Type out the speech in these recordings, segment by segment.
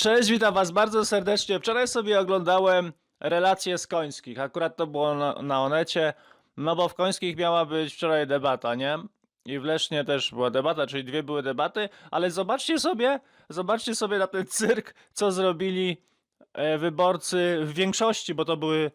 Cześć, witam was bardzo serdecznie. Wczoraj sobie oglądałem relacje z Końskich. Akurat to było na, na Onecie, no bo w Końskich miała być wczoraj debata, nie? I w Lesznie też była debata, czyli dwie były debaty, ale zobaczcie sobie, zobaczcie sobie na ten cyrk, co zrobili e, wyborcy w większości, bo to były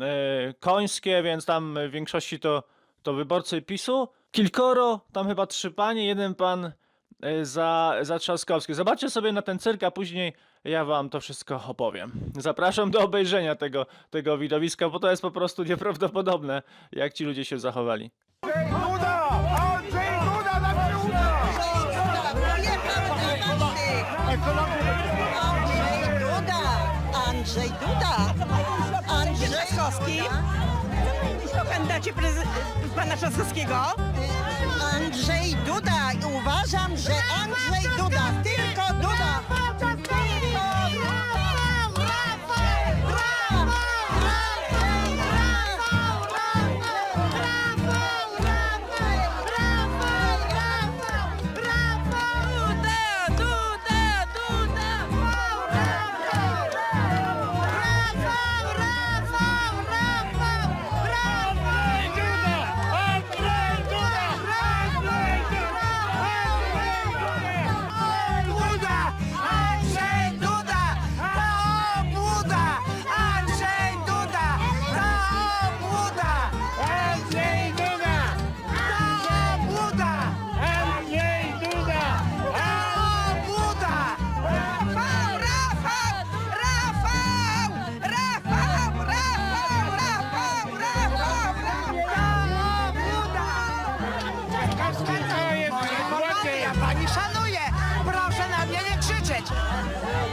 e, końskie, więc tam w większości to, to wyborcy PiSu. Kilkoro, tam chyba trzy panie, jeden pan e, za, za Trzaskowski. Zobaczcie sobie na ten cyrk, a później ja wam to wszystko opowiem. Zapraszam do obejrzenia tego, tego widowiska, bo to jest po prostu nieprawdopodobne, jak ci ludzie się zachowali. Duda! Andrzej Duda na się uda! Andrzej Duda! Andrzej Duda! Andrzej Trzaskowski? O kandydacie pana Trzaskowskiego? Andrzej Duda! I uważam, że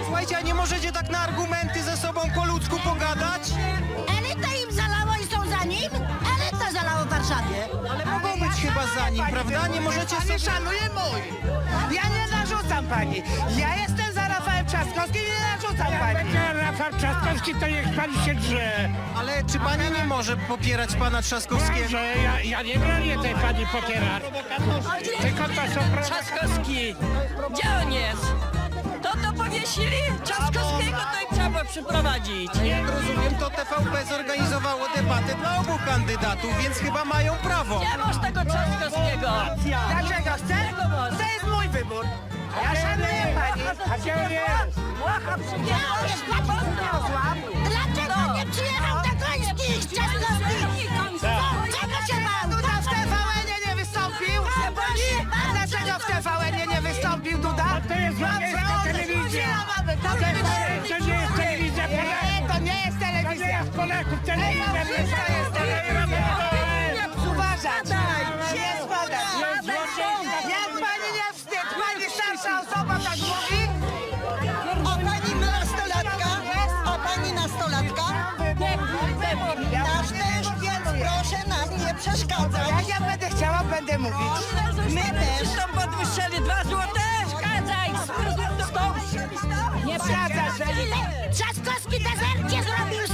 Słuchajcie, a nie możecie tak na argumenty ze sobą po ludzku pogadać? Elita im zalała i są za nim? Elita zalała w Warszawie. Ale mogą być chyba za nim, prawda? Nie możecie Pani sobie... szanuje mój! Ja nie narzucam pani! Ja jestem za Rafałem Trzaskowskim i nie narzucam pani! Rafał Trzaskowski to niech pan się drze. Ale czy pani nie może popierać pana Trzaskowskiego? Że ja, ja nie bronię tej pani popierać. Tylko to są. Trzaskowski! Gdzie on jest? Powiesili? Trzaskowskiego to ich trzeba było przyprowadzić. Jak rozumiem, to TVP zorganizowało debatę dla obu kandydatów, więc chyba mają prawo. Gdzie masz tego Trzaskowskiego? Dlaczego chcę? To jest mój wybór! Ja szanuję pani! A gdzie on jest? Łacha Dlaczego nie przyjechał na końskich To To nie jest telewizja Nie, to nie jest To nie telewizja! jest Polaków telewizja. To jest telewizja! Uważać! Nie spadać! Jak pani nie wstyd? Pani starsza osoba tak mówi? O pani nastolatka? O pani nastolatka? Nasz też, więc proszę nam nie przeszkadzać. Jak ja będę chciała, będę mówić. My też. Zresztą podwyższyli dwa złote. Szkadzaj! Nie Przeszkadzasz, Czas Trzaskowski dezercie zrobił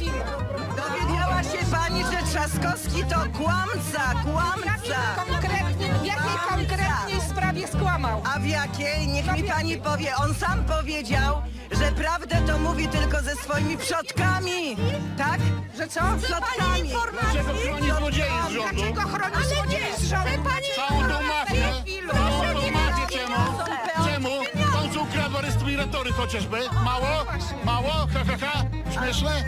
Dowiedziała się pani, że Trzaskowski to kłamca, kłamca! Konkretnie, w jakiej konkretnej sprawie skłamał? A w jakiej? Niech mi pani powie. On sam powiedział, że prawdę to mówi tylko ze swoimi przodkami. Tak? Że co? Przodkami. Dlaczego chroni złodziei z rządu? Dlaczego chroni złodziei z rządu? Tą respiratory chociażby? Mało? Mało? Ha, ha, ha? Śmieszne?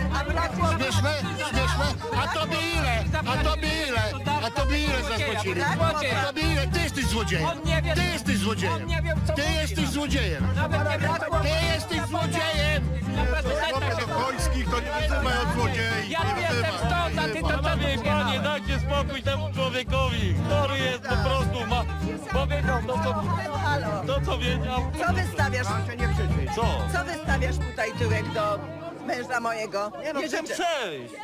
Śmieszne? Śmieszne? A tobie ile? A tobie ile? A tobie ile zapłacili? A tobie ile? Ty jesteś złodziejem. Ty jesteś złodziejem. Ty jesteś złodziejem. Ty jesteś złodziejem. Końskich to nie wyzywaj od złodziei. Ja tu jestem stąd, a ty to co Panie, panie, dajcie spokój temu człowiekowi. Chory jest po prostu, ma... Powiedział to, co... To, co wiedział. Co wystawiasz? Co? Co wystawiasz tutaj tyłek do męża mojego? Nie no, chcę życzę. przejść.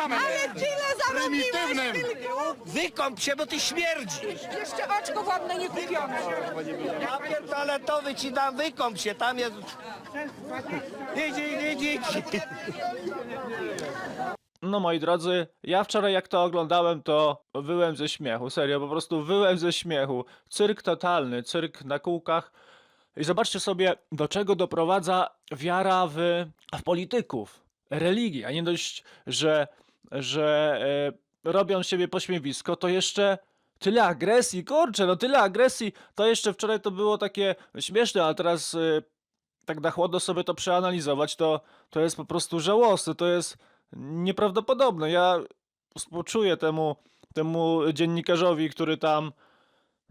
Ale tyle zarobiłeś, Prymitywnym. Wilku! Wykąp się, bo ty śmierdzisz. Jeszcze oczko wodne nie kupione. Papier toaletowy ci dam, wykąp się, tam jest... Idź, idź, idź, idź. No moi drodzy, ja wczoraj jak to oglądałem, to wyłem ze śmiechu, serio, po prostu wyłem ze śmiechu. Cyrk totalny, cyrk na kółkach. I zobaczcie sobie, do czego doprowadza wiara w, w polityków, a nie dość, że, że e, robią z siebie pośmiewisko, to jeszcze tyle agresji, kurczę, no tyle agresji, to jeszcze wczoraj to było takie śmieszne, a teraz e, tak na chłodno sobie to przeanalizować, to, to jest po prostu żałosne, to jest nieprawdopodobne. Ja współczuję temu, temu dziennikarzowi, który tam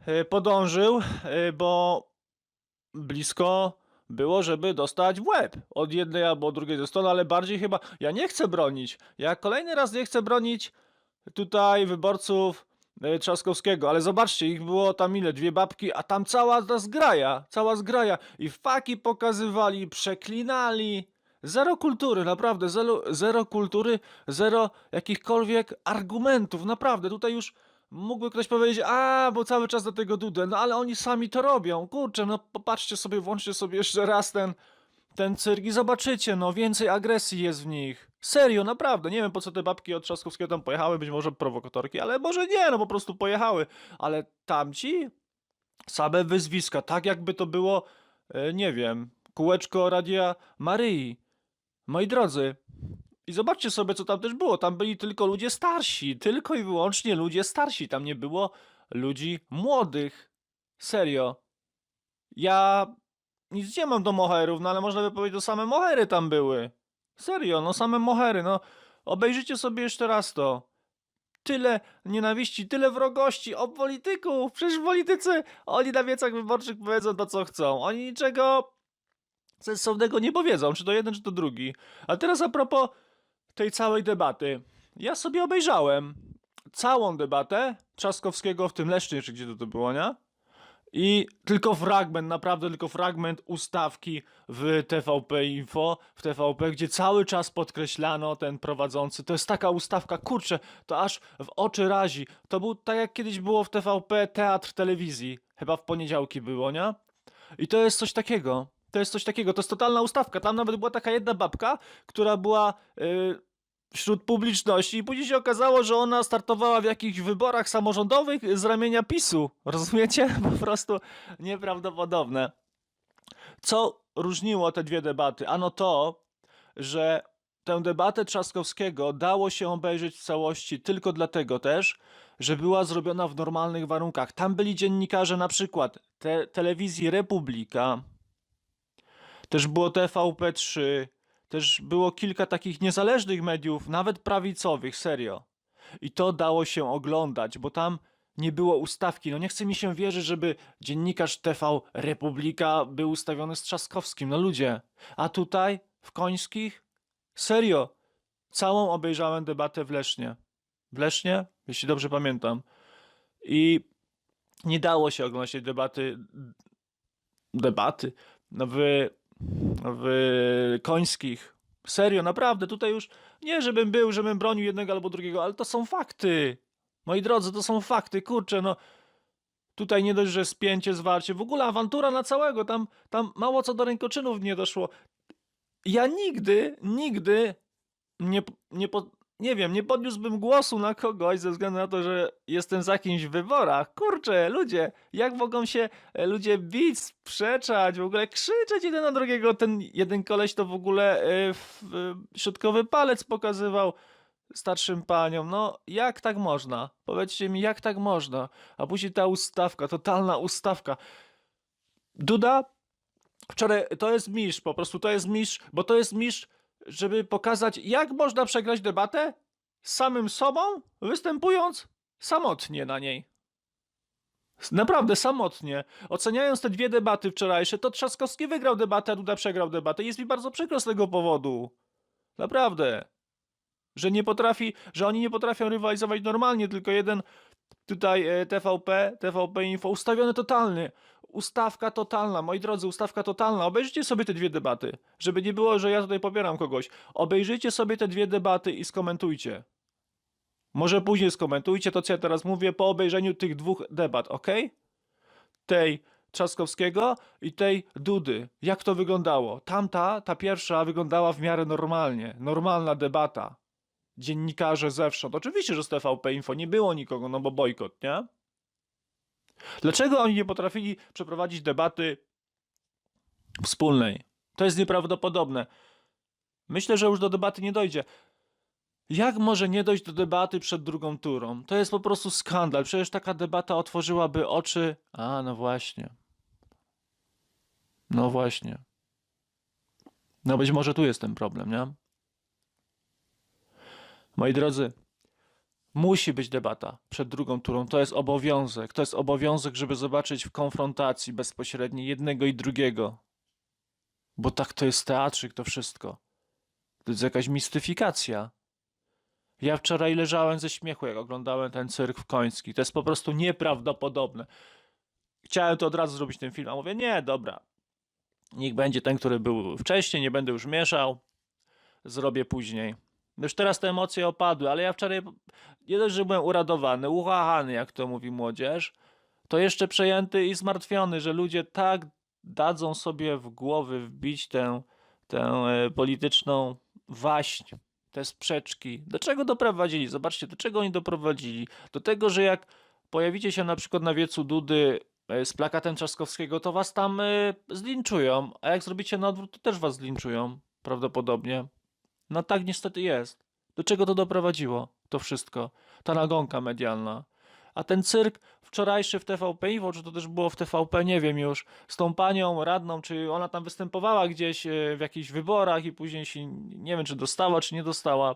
e, podążył, e, bo blisko było, żeby dostać w łeb od jednej albo od drugiej ze strony, ale bardziej chyba ja nie chcę bronić. Ja kolejny raz nie chcę bronić tutaj wyborców e, Trzaskowskiego, ale zobaczcie, ich było tam ile? Dwie babki, a tam cała ta zgraja, cała zgraja i faki pokazywali, przeklinali. Zero kultury, naprawdę, zero, zero kultury, zero jakichkolwiek argumentów, naprawdę. Tutaj już mógłby ktoś powiedzieć, a, bo cały czas do tego dudę, no ale oni sami to robią. Kurczę, no popatrzcie sobie, włączcie sobie jeszcze raz ten, ten cyrk i zobaczycie, no więcej agresji jest w nich. Serio, naprawdę, nie wiem po co te babki od Trzaskowskiego tam pojechały, być może prowokatorki, ale może nie, no po prostu pojechały. Ale tamci, same wyzwiska, tak jakby to było, e, nie wiem, kółeczko Radia Maryi. Moi drodzy, i zobaczcie sobie, co tam też było. Tam byli tylko ludzie starsi, tylko i wyłącznie ludzie starsi. Tam nie było ludzi młodych. Serio. Ja nic nie mam do moherów, no ale można by powiedzieć, że same mohery tam były. Serio, no same mohery, no. Obejrzyjcie sobie jeszcze raz to. Tyle nienawiści, tyle wrogości o polityków. Przecież politycy, oni na wiecach wyborczych powiedzą to, co chcą. Oni niczego sensownego nie powiedzą, czy to jeden, czy to drugi. A teraz a propos tej całej debaty. Ja sobie obejrzałem całą debatę Trzaskowskiego w tym Lesznie, czy gdzie to, to było, nie? I tylko fragment, naprawdę tylko fragment ustawki w TVP Info, w TVP, gdzie cały czas podkreślano ten prowadzący. To jest taka ustawka, kurczę, to aż w oczy razi. To był tak jak kiedyś było w TVP Teatr Telewizji. Chyba w poniedziałki było, nie? I to jest coś takiego. To jest coś takiego, to jest totalna ustawka. Tam nawet była taka jedna babka, która była y, wśród publiczności i później się okazało, że ona startowała w jakichś wyborach samorządowych z ramienia PiSu. Rozumiecie? Po prostu nieprawdopodobne. Co różniło te dwie debaty? Ano to, że tę debatę Trzaskowskiego dało się obejrzeć w całości tylko dlatego też, że była zrobiona w normalnych warunkach. Tam byli dziennikarze na przykład te, telewizji Republika, też było TVP3, też było kilka takich niezależnych mediów, nawet prawicowych, serio. I to dało się oglądać, bo tam nie było ustawki. No nie chce mi się wierzyć, żeby dziennikarz TV Republika był ustawiony z Trzaskowskim. No ludzie. A tutaj, w Końskich? Serio. Całą obejrzałem debatę w Lesznie. W Lesznie? Jeśli dobrze pamiętam. I nie dało się oglądać tej debaty debaty no w, w Końskich. Serio, naprawdę, tutaj już nie żebym był, żebym bronił jednego albo drugiego, ale to są fakty. Moi drodzy, to są fakty, kurczę, no. Tutaj nie dość, że spięcie, zwarcie, w ogóle awantura na całego, tam, tam mało co do rękoczynów nie doszło. Ja nigdy, nigdy nie, nie, nie wiem, nie podniósłbym głosu na kogoś ze względu na to, że jestem za kimś w wyborach. Kurczę, ludzie, jak mogą się e, ludzie bić, sprzeczać, w ogóle krzyczeć jeden na drugiego. Ten jeden koleś to w ogóle e, środkowy palec pokazywał starszym paniom. No, jak tak można? Powiedzcie mi, jak tak można? A później ta ustawka, totalna ustawka. Duda, wczoraj to jest mistrz, po prostu to jest mistrz, bo to jest mistrz, żeby pokazać, jak można przegrać debatę samym sobą, występując samotnie na niej. Naprawdę samotnie. Oceniając te dwie debaty wczorajsze, to Trzaskowski wygrał debatę, a Duda przegrał debatę. Jest mi bardzo przykro z tego powodu. Naprawdę. Że nie potrafi, że oni nie potrafią rywalizować normalnie, tylko jeden tutaj e, TVP, TVP Info, ustawiony totalny. Ustawka totalna, moi drodzy, ustawka totalna. Obejrzyjcie sobie te dwie debaty, żeby nie było, że ja tutaj popieram kogoś. Obejrzyjcie sobie te dwie debaty i skomentujcie. Może później skomentujcie to, co ja teraz mówię, po obejrzeniu tych dwóch debat, ok? Tej Trzaskowskiego i tej Dudy. Jak to wyglądało? Tamta, ta pierwsza wyglądała w miarę normalnie. Normalna debata. Dziennikarze zewsząd. Oczywiście, że z TVP Info nie było nikogo, no bo bojkot, nie? Dlaczego oni nie potrafili przeprowadzić debaty wspólnej? To jest nieprawdopodobne. Myślę, że już do debaty nie dojdzie. Jak może nie dojść do debaty przed drugą turą? To jest po prostu skandal. Przecież taka debata otworzyłaby oczy. A, no właśnie. No właśnie. No być może tu jest ten problem, nie? Moi drodzy, musi być debata przed drugą turą. To jest obowiązek. To jest obowiązek, żeby zobaczyć w konfrontacji bezpośredniej jednego i drugiego. Bo tak to jest teatrzyk, to wszystko. To jest jakaś mistyfikacja. Ja wczoraj leżałem ze śmiechu, jak oglądałem ten cyrk w Koński. To jest po prostu nieprawdopodobne. Chciałem to od razu zrobić ten film, a mówię, nie, dobra. Niech będzie ten, który był wcześniej, nie będę już mieszał. Zrobię później. Już teraz te emocje opadły, ale ja wczoraj nie dość, że byłem uradowany, uchachany, jak to mówi młodzież, to jeszcze przejęty i zmartwiony, że ludzie tak dadzą sobie w głowy wbić tę, tę e, polityczną waśń, te sprzeczki. Do czego doprowadzili? Zobaczcie, do czego oni doprowadzili. Do tego, że jak pojawicie się na przykład na wiecu Dudy e, z plakatem Trzaskowskiego, to was tam e, zlinczują, a jak zrobicie na odwrót, to też was zlinczują, prawdopodobnie. No tak niestety jest. Do czego to doprowadziło? To wszystko. Ta nagonka medialna. A ten cyrk wczorajszy w TVP Info, czy to też było w TVP, nie wiem już, z tą panią radną, czy ona tam występowała gdzieś e, w jakichś wyborach i później się, nie wiem, czy dostała, czy nie dostała.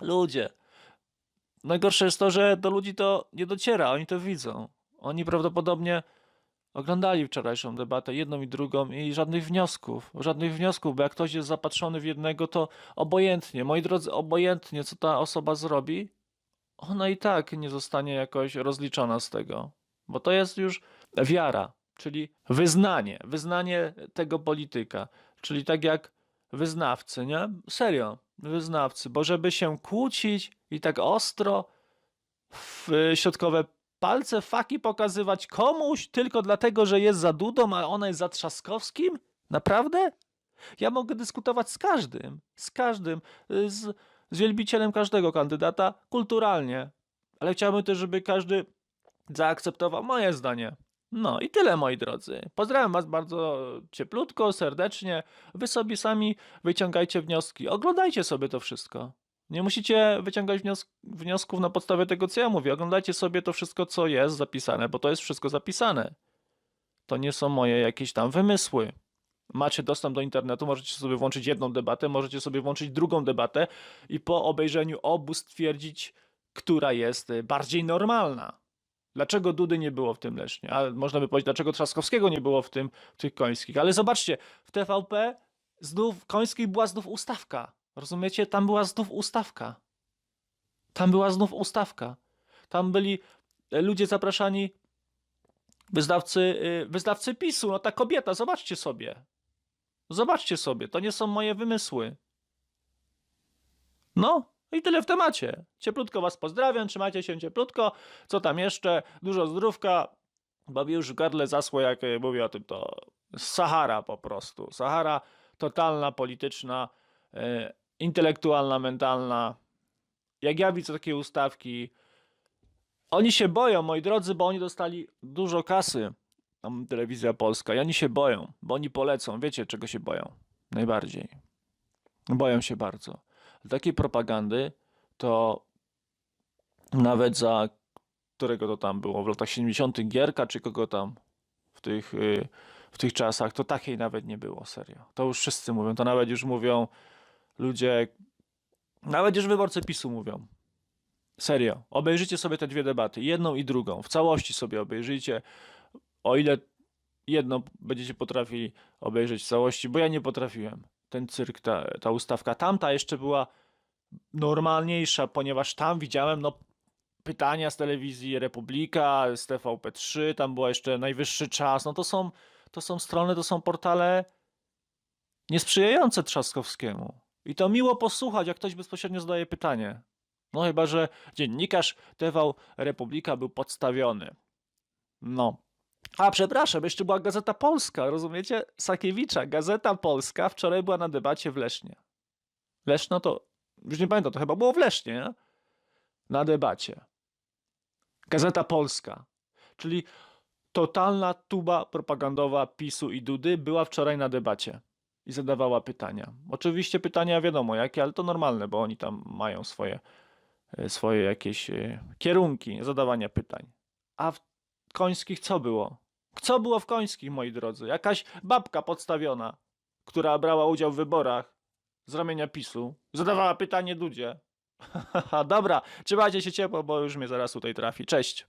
Ludzie. Najgorsze jest to, że do ludzi to nie dociera, oni to widzą. Oni prawdopodobnie oglądali wczorajszą debatę, jedną i drugą, i żadnych wniosków. Żadnych wniosków, bo jak ktoś jest zapatrzony w jednego, to obojętnie, moi drodzy, obojętnie, co ta osoba zrobi, ona i tak nie zostanie jakoś rozliczona z tego. Bo to jest już wiara, czyli wyznanie, wyznanie tego polityka. Czyli tak jak wyznawcy, nie? Serio, wyznawcy, bo żeby się kłócić i tak ostro w środkowe palce faki pokazywać komuś tylko dlatego, że jest za Dudą, a ona jest za Trzaskowskim? Naprawdę? Ja mogę dyskutować z każdym, z każdym, z, z wielbicielem każdego kandydata kulturalnie, ale chciałbym też, żeby każdy zaakceptował moje zdanie. No i tyle, moi drodzy. Pozdrawiam Was bardzo cieplutko, serdecznie. Wy sobie sami wyciągajcie wnioski. Oglądajcie sobie to wszystko. Nie musicie wyciągać wnios- wniosków na podstawie tego, co ja mówię. Oglądajcie sobie to wszystko, co jest zapisane, bo to jest wszystko zapisane. To nie są moje jakieś tam wymysły. Macie dostęp do internetu, możecie sobie włączyć jedną debatę, możecie sobie włączyć drugą debatę i po obejrzeniu obu stwierdzić, która jest y, bardziej normalna. Dlaczego Dudy nie było w tym Lesznie? A można by powiedzieć, dlaczego Trzaskowskiego nie było w tym w tych końskich. Ale zobaczcie, w TVP znów końskich była znów ustawka. Rozumiecie? Tam była znów ustawka. Tam była znów ustawka. Tam byli e, ludzie zapraszani, wyznawcy, y, wyznawcy PiSu. No ta kobieta, zobaczcie sobie. Zobaczcie sobie, to nie są moje wymysły. No i tyle w temacie. Cieplutko was pozdrawiam, trzymajcie się cieplutko. Co tam jeszcze? Dużo zdrówka, bo mi już gardle zasło, jak y, mówię o tym, to Sahara po prostu. Sahara totalna, polityczna, y, intelektualna, mentalna. jak ja widzę takie ustawki, oni się boją, moi drodzy, bo oni dostali dużo kasy. Tam telewizja polska. I oni się boją, bo oni polecą. Wiecie, czego się boją? Najbardziej. Boją się bardzo. Takiej propagandy to nawet za którego to tam było w latach 70. Gierka, czy kogo tam w tych, y, w tych czasach, to takiej nawet nie było, serio. To już wszyscy mówią, to nawet już mówią ludzie, nawet już wyborcy PiSu mówią. Serio, obejrzyjcie sobie te dwie debaty, jedną i drugą, w całości sobie obejrzyjcie, o ile jedno będziecie potrafili obejrzeć w całości, bo ja nie potrafiłem. Ten cyrk, ta, ta ustawka, tamta jeszcze była normalniejsza, ponieważ tam widziałem, no, pytania z telewizji Republika, z TVP3, tam była jeszcze najwyższy czas, no to są, to są strony, to są portale niesprzyjające Trzaskowskiemu. I to miło posłuchać, jak ktoś bezpośrednio zadaje pytanie. No chyba, że dziennikarz TV Republika był podstawiony. No. A przepraszam, jeszcze była Gazeta Polska, rozumiecie? Sakiewicza, Gazeta Polska wczoraj była na debacie w Lesznie. Leszno to, już nie pamiętam, to chyba było w Lesznie, nie? Na debacie. Gazeta Polska, czyli totalna tuba propagandowa PiSu i Dudy była wczoraj na debacie i zadawała pytania. Oczywiście pytania wiadomo jakie, ale to normalne, bo oni tam mają swoje, e, swoje jakieś e, kierunki zadawania pytań. A w Końskich co było? Co było w Końskich, moi drodzy? Jakaś babka podstawiona, która brała udział w wyborach z ramienia PiSu, zadawała pytanie Dudzie. Dobra, trzymajcie się ciepło, bo już mnie zaraz tutaj trafi. Cześć.